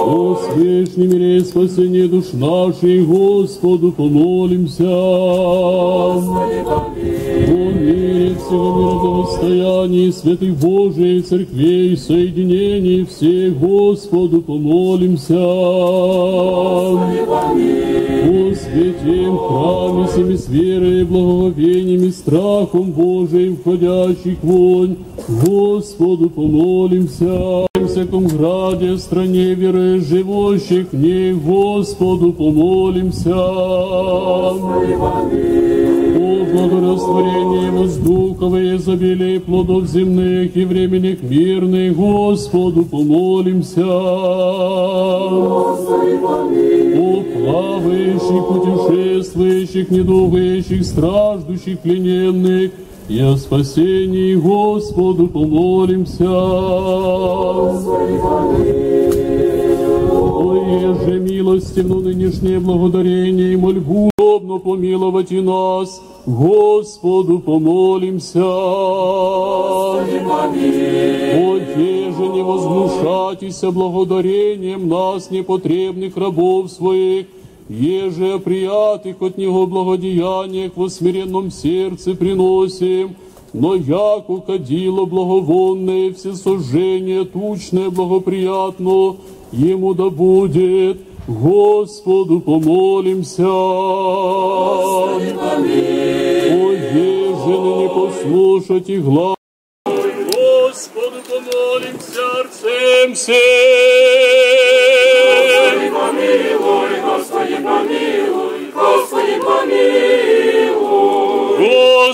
О свешнем мире спасение душ наших, Господу помолимся. Господи, О мире всего мирозостоянии святых Божиих церквей, соединении всех, Господу помолимся. О святем храме всеми с верой, благоговением и страхом Божиим, входящих вонь, Господу помолимся. В всяком граде, стране веры живущих в ней, Господу помолимся. О благорастворении воздуховой изобилии плодов земных и временных мирных, Господу помолимся. О плавающих, путешествующих, недугающих, страждущих, плененных, и о спасении Господу помолимся. О, еже милостивно нынешнее благодарение и мольбу, удобно помиловать и нас, Господу помолимся. О, еже не возгнушайтеся благодарением нас, непотребных рабов своих, еже приятых от Него благодеяниях во смиренном сердце приносим, но яко кадило благовонное, всесожжение тучное благоприятно, Ему да будет, Господу помолимся. Господи, О, еже не послушать и глаз, Господу помолим сердцем всем.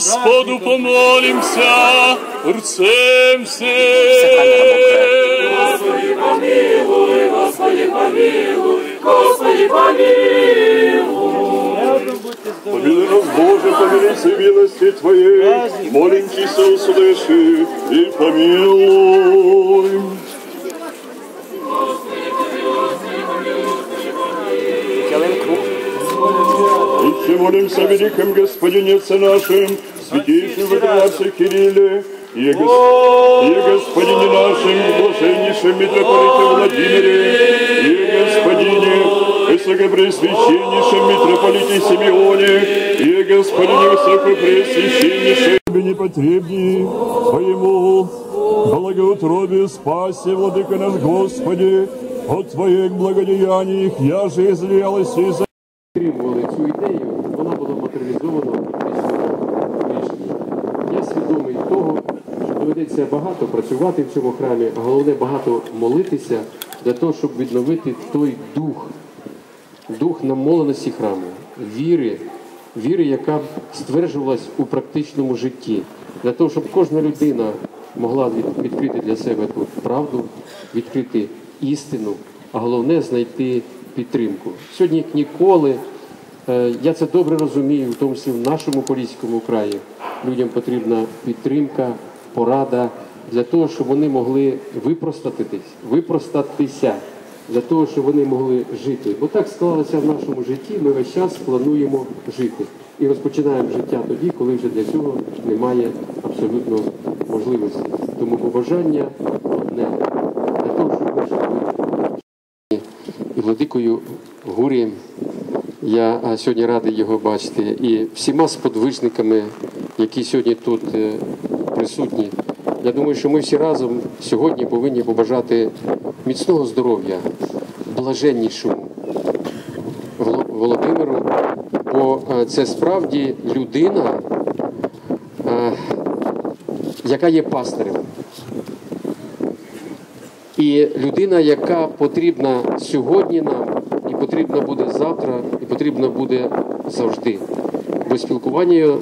Господу помолимся всем. Господи, помилуй, Господи, помилуй, Господи, помилуй. Помилуй нас, Боже, по великой милости Твоей, маленькийся услыши и помилуй. Еще молимся о великом Господине нашим, святейшем Патриарсе Кирилле, и, Гос- и Господине нашим, блаженнейшем митрополите Владимире, и Господине Высокопресвященнейшем митрополите Симеоне, и Господине Высокопресвященнейшем непотребней Твоему благоутробию спаси, Владыка наш Господи, от Твоих благодеяний, я же излиялась из підтримували цю ідею, доведеться багато працювати в цьому храмі, а головне багато молитися для того, щоб відновити той дух, дух намоленості храму, віри, віри, яка стверджувалась у практичному житті, для того, щоб кожна людина могла відкрити для себе тут правду, відкрити істину, а головне знайти підтримку. Сьогодні як ніколи, е, я це добре розумію, в тому числі в нашому Поліському краї. Людям потрібна підтримка, порада для того, щоб вони могли випростатись, випростатися, для того, щоб вони могли жити. Бо так склалося в нашому житті, ми весь час плануємо жити. І розпочинаємо життя тоді, коли вже для цього немає абсолютно можливості. Тому побажання одне для того, щоб ми і владикою Гурієм. Я сьогодні радий його бачити і всіма сподвижниками, які сьогодні тут е, присутні. Я думаю, що ми всі разом сьогодні повинні побажати міцного здоров'я, блаженнішому Володимиру, бо е, це справді людина, е, яка є пастирем. І людина, яка потрібна сьогодні нам, і потрібна буде завтра, і потрібна буде завжди. Бо спілкування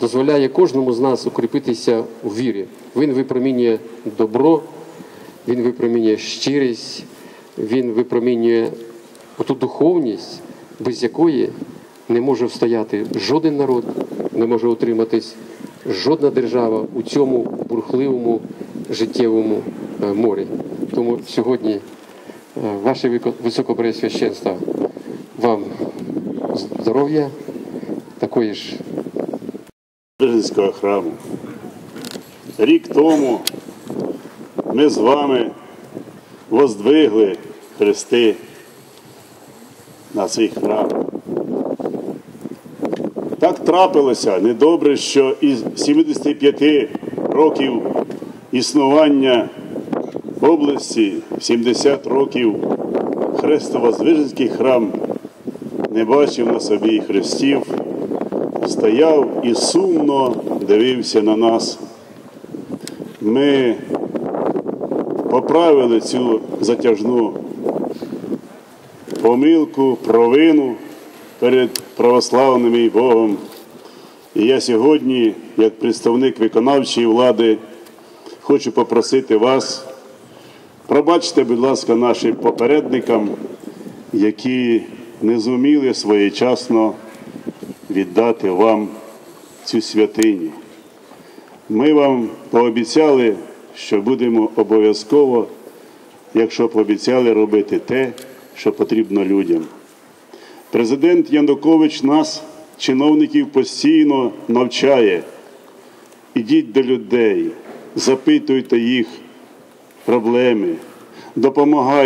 дозволяє кожному з нас укріпитися у вірі. Він випромінює добро, він випромінює щирість, він випромінює оту духовність, без якої не може встояти жоден народ, не може утриматись жодна держава у цьому бурхливому життєвому е, морі. Тому сьогодні е, ваше високопресвященство вам здоров'я, такої ж Бережницького храму. Рік тому ми з вами воздвигли хрести на цей храм. Так трапилося недобре, що із 75 років існування області, 70 років Хрестово-Звиженський храм не бачив на собі хрестів, стояв і сумно дивився на нас. Ми поправили цю затяжну помилку, провину перед православним і Богом. І я сьогодні, як представник виконавчої влади, хочу попросити вас, пробачте, будь ласка, нашим попередникам, які не зуміли своєчасно віддати вам цю святиню. Ми вам пообіцяли, що будемо обов'язково, якщо пообіцяли робити те, що потрібно людям. Президент Янукович нас, чиновників, постійно навчає. Ідіть до людей, запитуйте їх проблеми, допомагайте.